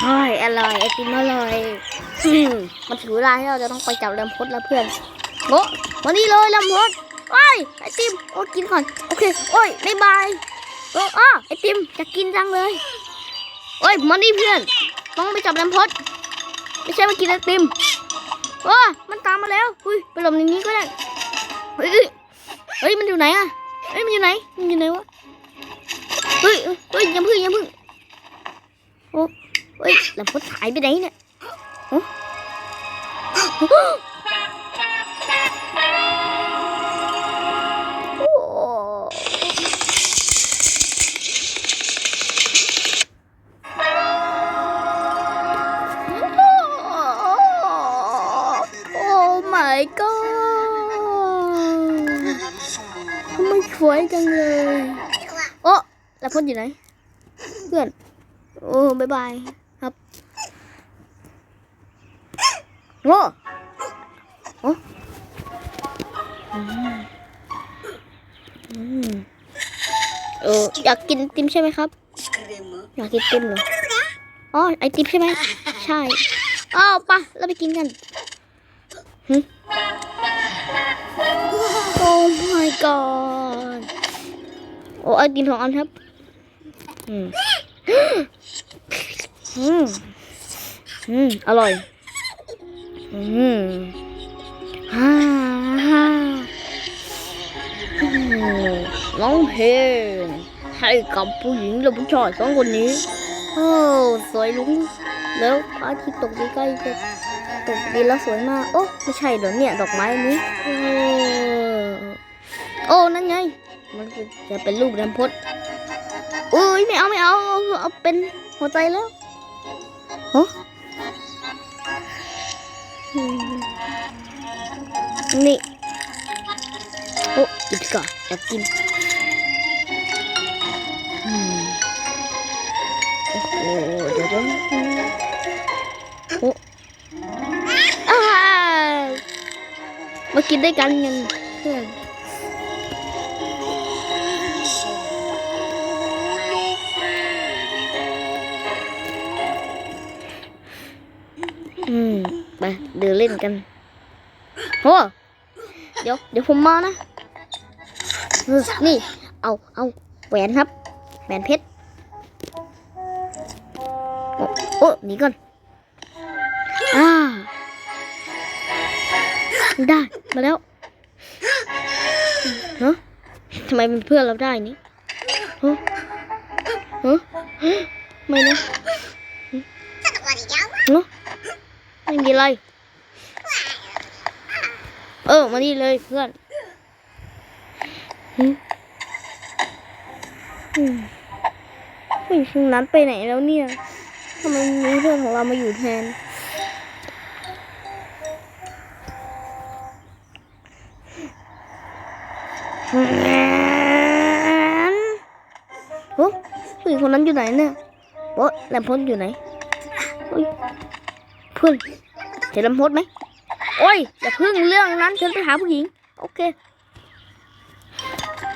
เฮ้ยอร่อยไอติมอร่อยมันถึงเวลาที่เราจะต้องไปจับลำพดแล้วเพื่อนโอ้มานี่เลยลำพดโอ้ยไอติมโอ้กินก่อนโอเคโอ้ยบายบายโอ้อ้อไอติมจะกินจังเลยโอ้ยมานี่เพื่อน ต้องไปจับลำพดไม่ใช่มากินไอติมโอ้มันตามมาแล้วอุ้ยไปหลบในนี้ก็ได้เฮ้ยเฮ้ยมันอยู่ไหนอะเฮ้ยมันอยู่ไหนมันอยู่ไหนวะเฮ้ยเฮ้ยย่าพึ่งย่าพึ่งโอ้ เฮ้ยลำพุดหายไปไหนเนี่ยฮะโอ้โอ้ my god ทำไมสวยจังเลย โอ้ลำพุดอยู่ไหน เพื่อน โอ้บายบาย ครับ โอ้โอ้เอออยากกินติมใช่ไหมครับ อยากกินติมเหรอ อ๋อ ไอติมใช่ไหม ใช่อ้าวปะเราไปกินกันโอ้ my god โอ้ไอติมสองอันครับ อืม อืม อืม อร่อย อืมฮ่าฮ่าร้องเพลงให้กับผู้หญิงและผู้ชายสองคนนี้โอ้สวยลุงแล้วพระอาทิตย์ตกดีใกล้จะตกดินแล้วสวยมาก โอ้ไม่ใช่เหรอเนี่ย ดอกไม้นี้โอ้โอ้นั่นไง มันจะเป็นรูปน้ำพดอุ้ยไม่เอาไม่เอาเอาเอาเป็นหัวใจแล้วฮะอืม นี่ โอ้อีกก่อนอยากกินโอ้โหเดี๋ยวเดี๋ยวโอ้อ้ามากินด้วยกันยังเพื่อน มไปเดินเล่นกันโอ้เดี๋ยวเดี๋ยวผมมานะนี่ เอาเอาแหวนครับแหวนเพชรโอ้โอ้หนีก่อนอ่าได้มาแล้วฮะทำไมเป็นเพื่อนเราได้นี่ฮะฮะไม่นะ ไม่มีอะไรเออ มานี่เลยเพื่อนอืมผู้หญิงคนนั้นไปไหนแล้วเนี่ยทำไมมีเพื่อนของเรามาอยู่แทน โอ้ผู้หญิงคนนั้นอยู่ไหนเนี่ยโอ้แหลมพ้นอยู่ไหนเพื่อน เห็นลำพดไหมโอ้ยอย่าพึ่งเรื่องนั้นฉันไปหาผู้หญิง โอเค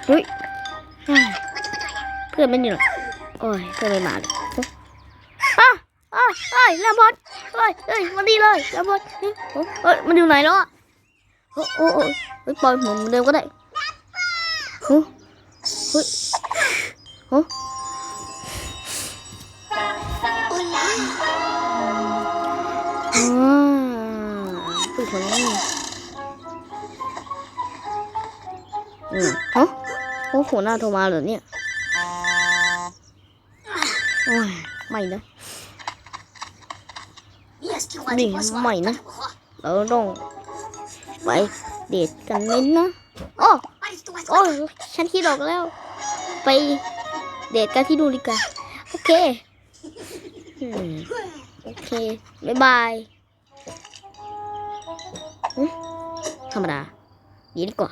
เฮ้ยเพื่อนไม่อยู่หรอโอ้ยเพื่อนไม่มาเลยอะอะเฮ้ยลำพดเฮ้ยเฮ้ยมาดีเลยลำพดเฮ้ยมันอยู่ไหนแล้วอะโอ้โอ้โอ้ยปล่อยผมเหมือนเดิมก็ได้เฮ้ยเฮ้ยาผู้หญิงคนนี้อืมฮะโอ้โหหน้าโทรมาเหรอเนี่ยโอ้ยไม่นะนี่ใหม่นะ เราต้องไปเดทกันไหมนะโอ้โอ้ฉันคิดออกแล้ว ไปเดทกันที่ดูดีกว่า โอเค โอเค บ๊ายบาย รรมดาดีดีกว่า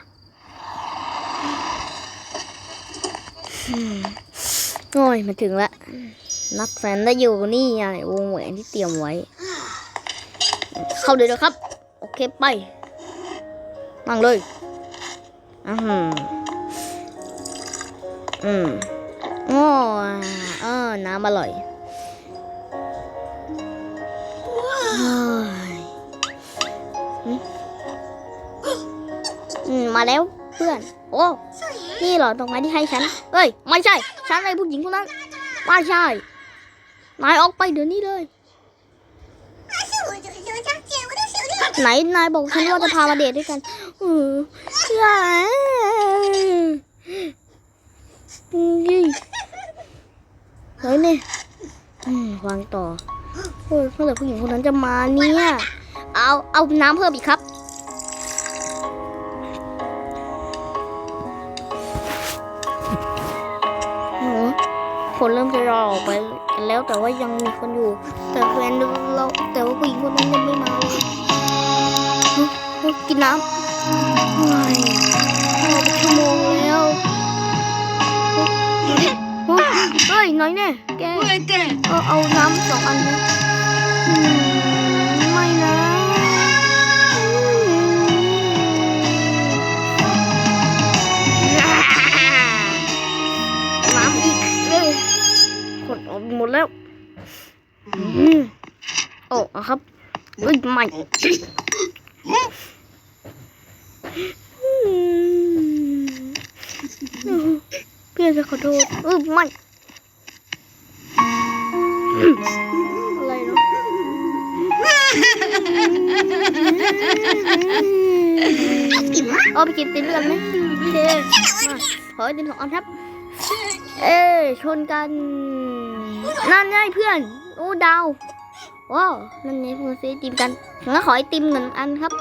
โอ้ยมาถึงละนักแฟนได้อยู่นี่ไงวงแหวนที่เตรียมไว้ เข้าเลยนะครับ โอเคไปนั่งเลยอืมอืมโอ้เออน้ำอร่อย มาแล้วเพื่อน โอ้ นี่เหรอดอกไม้ที่ให้ฉันเอ้ย ไม่ใช่ ฉันไอ้ผู้หญิงคนนั้น ไม่ใช่ นายออกไปเดี๋ยวนี้เลย ไหนนายบอกฉันว่าจะพามาเดทด้วยกันเออเฮ้ยเนี่ยวางต่อโอ้ยเมื่อไหร่ผู้หญิงคนนั้นจะมาเนี่ย เอา เอาน้ำเพิ่มอีกครับ คนเริ่มจะรอออกไปกันแล้วแต่ว่ายังมีคนอยู่ แต่แฟนเราแต่ว่าผู้หญิงคนนั้นยังไม่มาเลยเฮ้ยเฮ้ยกินน้ำเฮ้ยรอเป็นชั่วโมงแล้วเฮ้ยเฮ้ยเฮ้ยน้อยแน่แกเออเอาน้ำสองอันนะ ออกหมดแล้วอืมโอ้เอาครับเอ้ยไม่อืมเพื่อนจะขอโทษเออไม่อืมอะไรเนาะเอาไปกินติมกันไหมโอเคมาขอไอติมสองอันครับ เอ้ยชนกัน นั่นไงเพื่อนโอ้ดาวว้าวนั่นไงเพื่อนซื้อไอติมกันงั้นขอไอติมหนึ่งอันครับ